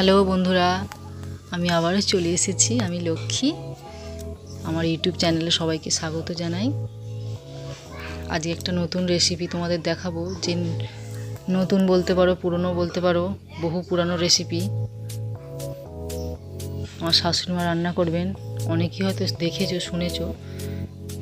Hello বন্ধুরা, আমি আবারও চলে এসেছি। আমি লক্ষ্মী। আমার ইউটিউব চ্যানেলে সবাইকে স্বাগত জানাই। আজকে একটা নতুন রেসিপি তোমাদের দেখাবো, যে নতুন বলতে পারো, পুরনো বলতে পারো, বহু পুরানো রেসিপি আমার শাশুড়িমা রান্না করবেন। অনেকেই হয়তো দেখেছ, শুনেছো,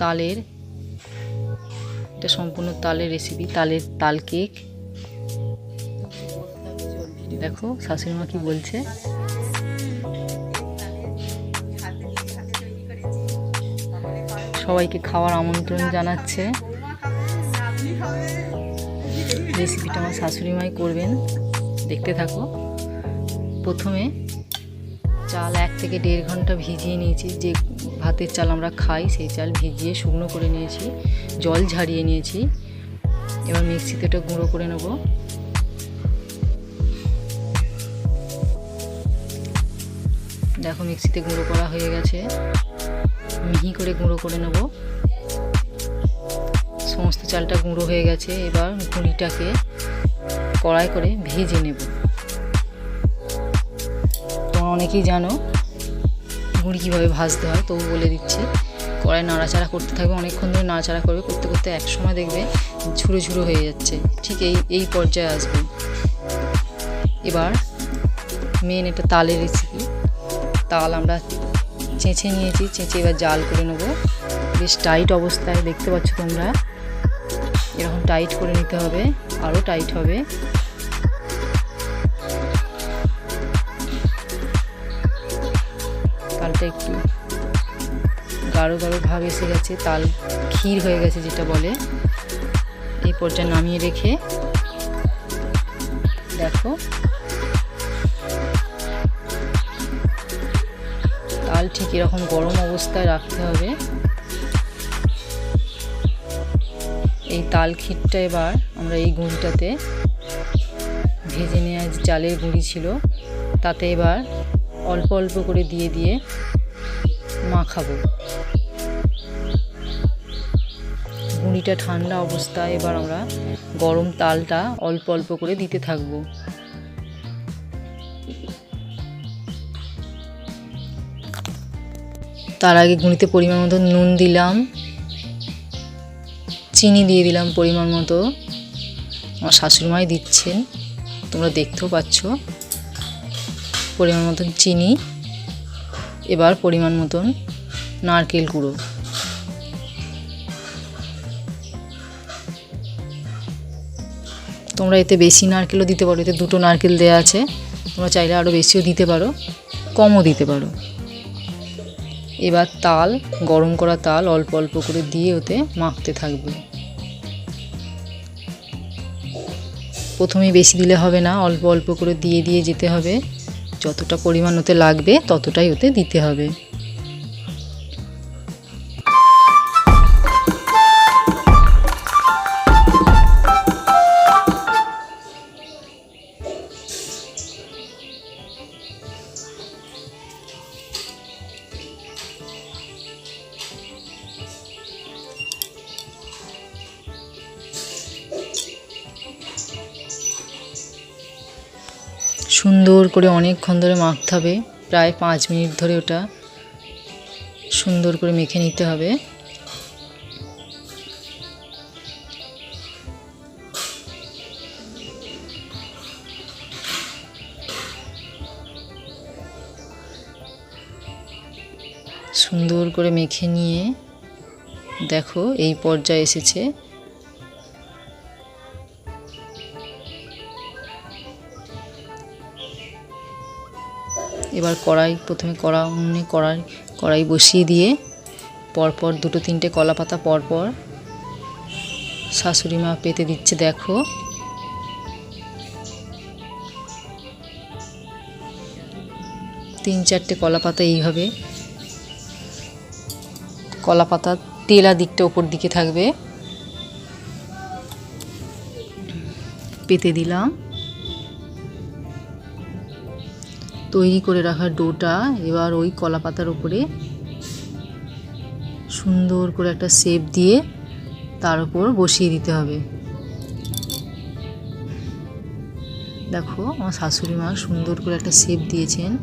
তালের, এটা সম্পূর্ণ তালের রেসিপি তালের তাল কেক দেখো, শাশুড়িমা কি বলছে? সবাইকে খাওয়ার আমন্ত্রণ জানাচ্ছে। রেসিপিটা আমার শাশুড়িমাই করবেন। দেখতে থাকো। প্রথমে চাল এক থেকে দেড় ঘণ্টা ভিজিয়ে নিয়েছি। যে ভাতের চাল আমরা খাই, সেই চাল ভিজিয়ে শুকনো করে নিয়েছি। জল ঝারিয়ে নিয়েছি। এবার মিক্সিতে ওটা গুঁড়ো করে নেব। দেখো মিক্সিতে গুঁড়ো করা হয়ে গেছে। মিহি করে গুঁড়ো করে নেব। সমস্ত চালটা গুঁড়ো হয়ে গেছে। এবার গুঁড়িটাকে কড়াই করে ভেজে নেব। তোমরা অনেকেই জানো গুঁড়ি কীভাবে ভাজতে হয়, তবু বলে দিচ্ছি। কড়াই নাড়াচাড়া করতে থাকবে, অনেকক্ষণ ধরে নাড়াচাড়া করবে। করতে করতে এক সময় দেখবে ঝুড়ো ঝুড়ো হয়ে যাচ্ছে। ঠিক এই এই পর্যায়ে আসবে। এবার মেন এটা তালের রেসিপি তাল আমরা চেঁচে নিয়েছি, চেঁচে এবার জাল করে নেব। বেশ টাইট অবস্থায় দেখতে পাচ্ছ তোমরা। এরকম টাইট করে নিতে হবে আরও টাইট হবে। তালটা একটু গাঢ় গাঢ় ভাব এসে গেছে, তাল ক্ষীর হয়ে গেছে যেটা বলে। এই পর্যায়ে নামিয়ে রেখে দেখো। তাল ঠিক এরকম গরম অবস্থায় রাখতে হবে। এই তাল ক্ষীরটা এবার আমরা এই গুঁড়িটাতে ভেজে নেওয়া যে চালের গুঁড়ি ছিল, তাতে এবার অল্প অল্প করে দিয়ে দিয়ে মাখাবো। গুঁড়িটা ঠান্ডা অবস্থায় এবার আমরা গরম তালটা অল্প অল্প করে দিতে থাকব। তার আগে গুঁড়িতে পরিমাণ মতো নুন দিলাম। চিনি দিয়ে দিলাম পরিমাণ মতো। আমার শাশুড়িমাই দিচ্ছেন, তোমরা দেখতেও পাচ্ছ। পরিমাণ মতন চিনি। এবার পরিমাণ মতন নারকেল গুঁড়ো। তোমরা এতে বেশি নারকেলও দিতে পারো, এতে দুটো নারকেল দেওয়া আছে। তোমরা চাইলে আরও বেশিও দিতে পারো, কমও দিতে পারো। এবার তাল, গরম করা তাল অল্প অল্প করে দিয়ে ওতে মাখতে থাকবে। প্রথমে বেশি দিলে হবে না, অল্প অল্প করে দিয়ে দিয়ে যেতে হবে। যতটা পরিমাণ ওতে লাগবে, ততটাই ওতে দিতে হবে। সুন্দর করে অনেকক্ষণ ধরে মাখতে হবে, প্রায় পাঁচ মিনিট ধরে ওটা সুন্দর করে মেখে নিতে হবে। সুন্দর করে মেখে নিয়ে দেখো এই পর্যায়ে এসেছে। এবার কড়াই, প্রথমে কড়া, উনুনে কড়াই কড়াই বসিয়ে দিয়ে পরপর দুটো তিনটে কলা পাতা পরপর শাশুড়ি মা পেতে দিচ্ছে দেখো। তিন চারটে কলা পাতা এইভাবে কলা পাতা তেলা দিকটা ওপর দিকে থাকবে। পেতে দিলাম। তৈরি করে রাখা ডোটা এবার ওই কলা পাতার উপরে সুন্দর করে একটা শেপ দিয়ে তার উপর বসিয়ে দিতে হবে। দেখো, আমার শাশুড়ি মা সুন্দর করে একটা শেপ দিয়েছেন।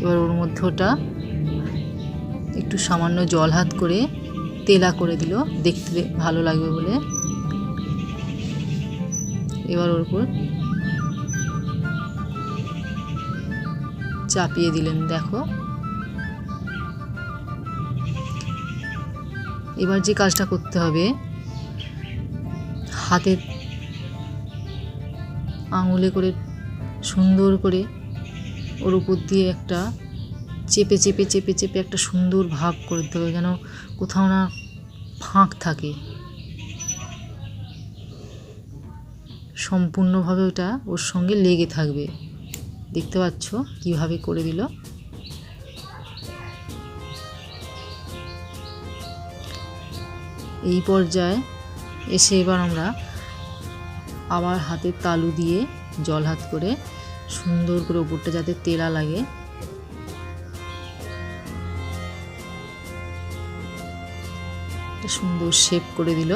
এবার ওর মধ্যে ওটা একটু সামান্য জল হাত করে তেলা করে দিল। দেখতে ভালো লাগবে বলে। এবার ওর উপর চাপিয়ে দিলেন, দেখো। এবার যে কাজটা করতে হবে হাতের আঙুলে করে, সুন্দর করে ওর উপর দিয়ে একটা চেপে চেপে চেপে চেপে একটা সুন্দর ভাব করে দিতে হবে, যেন কোথাও না ফাঁক থাকে। সম্পূর্ণভাবে ওটা ওর সঙ্গে লেগে থাকবে। দেখতে পাচ্ছ কীভাবে করে দিল। এই পর্যায়ে এসে এবার আমরা আবার হাতের তালু দিয়ে জল হাত করে সুন্দর করে ওপরটা যাতে তেলা লাগে। সুন্দর শেপ করে দিল।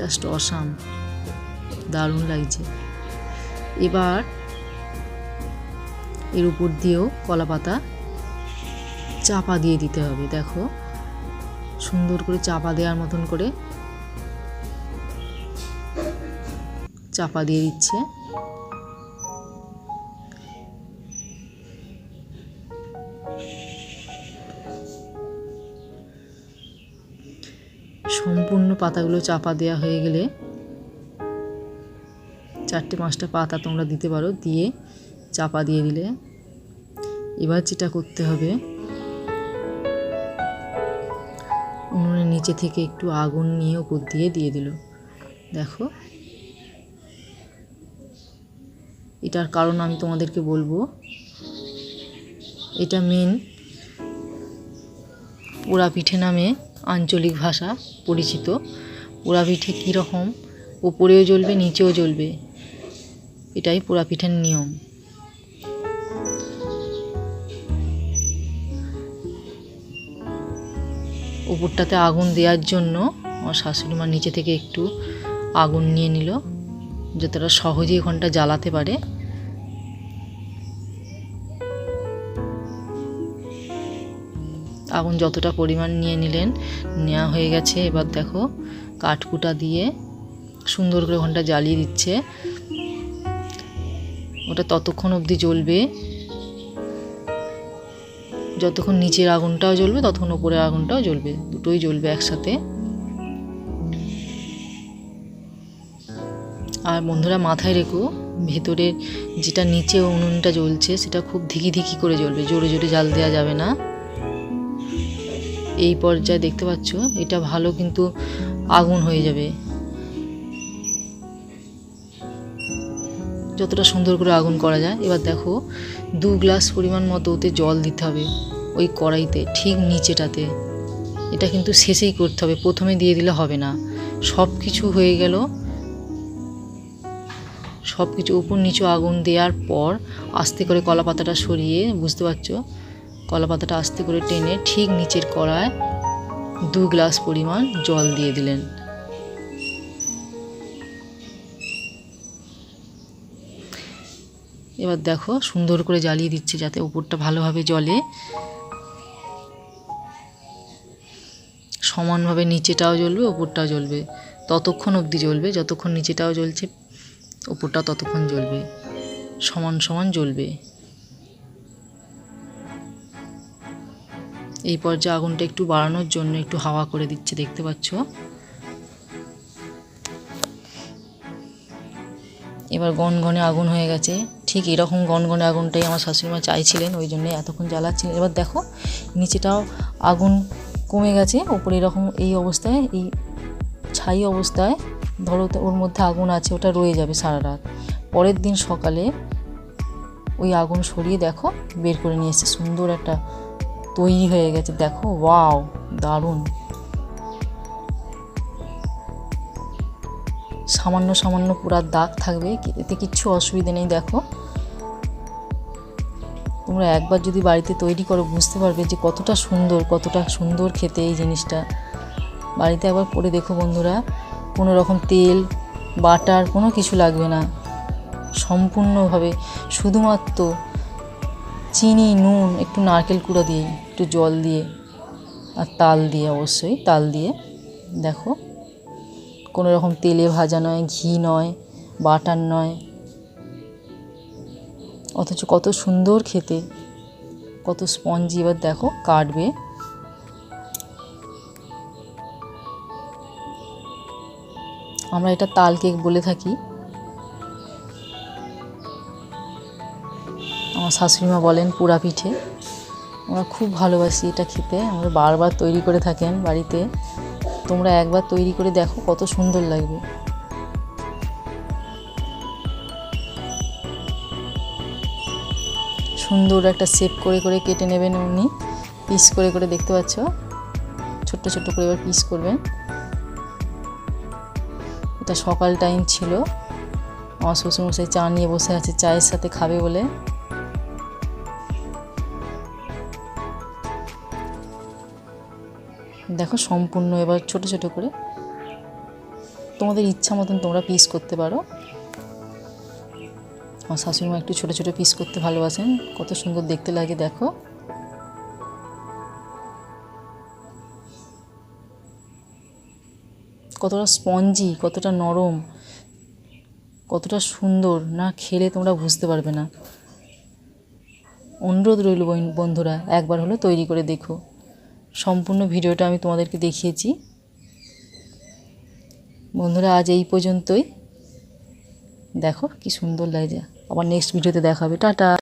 Just awesome. দারুণ লাগছে। এবার এর উপর দিয়েও কলা পাতা চাপা দিয়ে দিতে হবে, দেখো। সুন্দর করে চাপা দেওয়ার মতন করে চাপা দিয়ে দিচ্ছে। সম্পূর্ণ পাতাগুলো চাপা দেওয়া হয়ে গেলে চারটে পাঁচটা পাতা তোমরা দিতে পারো, দিয়ে চাপা দিয়ে দিলে। এবার যেটা করতে হবে, উনুনের নিচে থেকে একটু আগুন নিয়ে উপর দিয়ে দিয়ে দিল। দেখো, এটার কারণ আমি তোমাদেরকে বলব, এটা মেন পোড়া পিঠে নামে আঞ্চলিক ভাষা পরিচিত। পোড়া পিঠে কীরকম ওপরেও জ্বলবে, নিচেও জ্বলবে, এটাই পোড়া পিঠের নিয়ম। উপরটাতে আগুন দেওয়ার জন্য আমার শাশুড়ি মা নিচে থেকে একটু আগুন নিয়ে নিল যতটা সহজেই এখানটা জ্বালাতে পারে। যতটা পরিমাণ নিয়ে নিলেন নেওয়া হয়ে গেছে। এবার দেখো, কাঠকুটা দিয়ে সুন্দর করে ওখানটা জ্বালিয়ে দিচ্ছে। ওটা ততক্ষণ অবধি জ্বলবে। যতক্ষণ নিচের আগুনটাও জ্বলবে, ততক্ষণ ওপরের আগুনটাও জ্বলবে। দুটোই জ্বলবে একসাথে। আর বন্ধুরা, মাথায় রেখো ভেতরে যেটা নিচে উনুনটা জ্বলছে, সেটা খুব ধিকি ধিকি করে জ্বলবে। জোরে জোরে জাল দেওয়া যাবে না। এই পর্যায়ে দেখতে পাচ্ছ, এটা ভালো কিন্তু আগুন হয়ে যাবে। যতটা সুন্দর করে আগুন করা যায়। এবার দেখো, দু গ্লাস পরিমাণ মতো ওতে জল দিতে হবে ওই কড়াইতে, ঠিক নিচেটাতে। এটা কিন্তু শেষেই করতে হবে, প্রথমে দিয়ে দিলে হবে না। সব কিছু হয়ে গেল। সব কিছু উপর নিচু আগুন দেওয়ার পর আস্তে করে কলা পাতাটা সরিয়ে, বুঝতে পারছ? কলা পাতাটা আস্তে করে টেনে ঠিক নিচের কড়ায় দু গ্লাস পরিমাণ জল দিয়ে দিলেন। এবার দেখো সুন্দর করে জ্বালিয়ে দিচ্ছে যাতে উপরটা ভালোভাবে জ্বলে। সমানভাবে নিচেটাও জ্বলবে, ওপরটাও জ্বলবে। ততক্ষণ অবধি জ্বলবে, যতক্ষণ নিচেটাও জ্বলছে ওপরটা ততক্ষণ জ্বলবে। সমান সমান জ্বলবে। এই পর্যায়ে আগুনটা একটু বাড়ানোর জন্য একটু হাওয়া করে দিচ্ছে, দেখতে পাচ্ছ? এবার গনগনে আগুন হয়ে গেছে। ঠিক এরকম গনগনে আগুনটাই আমার শাশুড়ি মা চাইছিলেন, ওই জন্যই এতক্ষণ জ্বালাচ্ছিলেন। এবার দেখো, নিচেটাও আগুন কমে গেছে ওপরে এরকম এই অবস্থায়, এই ছাই অবস্থায়, ধরো ওর মধ্যে আগুন আছে, ওটা রয়ে যাবে সারা রাত পরের দিন সকালে ওই আগুন সরিয়ে দেখো, বের করে নিয়ে এসছে। সুন্দর একটা তৈরি হয়ে গেছে, দেখো, ওয়াও, দারুণ। সামান্য সামান্য পুরা দাগ থাকবে এতে কিচ্ছু অসুবিধে নেই, দেখো। তোমরা একবার যদি বাড়িতে তৈরি করো, বুঝতে পারবে যে কতটা সুন্দর কতটা সুন্দর খেতে এই জিনিসটা। বাড়িতে একবার করে দেখো বন্ধুরা, কোনো রকম তেল, বাটার, কোনো কিছু লাগবে না। সম্পূর্ণভাবে, শুধুমাত্র চিনি, নুন, একটু নারকেল কুড়ো দিয়ে, একটু জল দিয়ে, আর তাল দিয়ে অবশ্যই, তাল দিয়ে। দেখো, কোনো রকম তেলে ভাজা নয়, ঘি নয়, বাটার নয়। অথচ কত সুন্দর খেতে, কত স্পঞ্জি। এবার দেখো, কাটবে। আমরা এটা তাল কেক বলে থাকি। আমার শাশুড়িমা বলেন পোড়া পিঠে। আমরা খুব ভালোবাসি এটা খেতে, আমরা বারবার তৈরি করে থাকেন বাড়িতে। তোমরা একবার তৈরি করে দেখো কত সুন্দর লাগবে। সুন্দর একটা শেপ করে করে কেটে নেবেন উনি। পিস করে করে দেখতে পাচ্ছ? ছোট্ট ছোট্ট করে এবার পিস করবেন। এটা সকাল টাইম ছিল। আমার শ্বশুরমশাই চা নিয়ে বসে আছে, চায়ের সাথে খাবে বলে। দেখো, সম্পূর্ণ এবার ছোট ছোট করে তোমাদের ইচ্ছা মতন তোমরা পিস করতে পারো। আমার শাশুড়িমা একটু ছোট ছোট পিস করতে ভালোবাসেন। কত সুন্দর দেখতে লাগে, দেখো। কতটা স্পঞ্জি কতটা নরম, কতটা সুন্দর। না খেলে তোমরা বুঝতে পারবে না। অনুরোধ রইল বন- বন্ধুরা, একবার হলো তৈরি করে দেখো। সম্পূর্ণ ভিডিওটা আমি তোমাদেরকে দেখিয়েছি। বন্ধুরা, আজ এই পর্যন্তই। দেখো, কি সুন্দর লাগছে। আবার নেক্সট ভিডিওতে দেখা হবে। টাটা!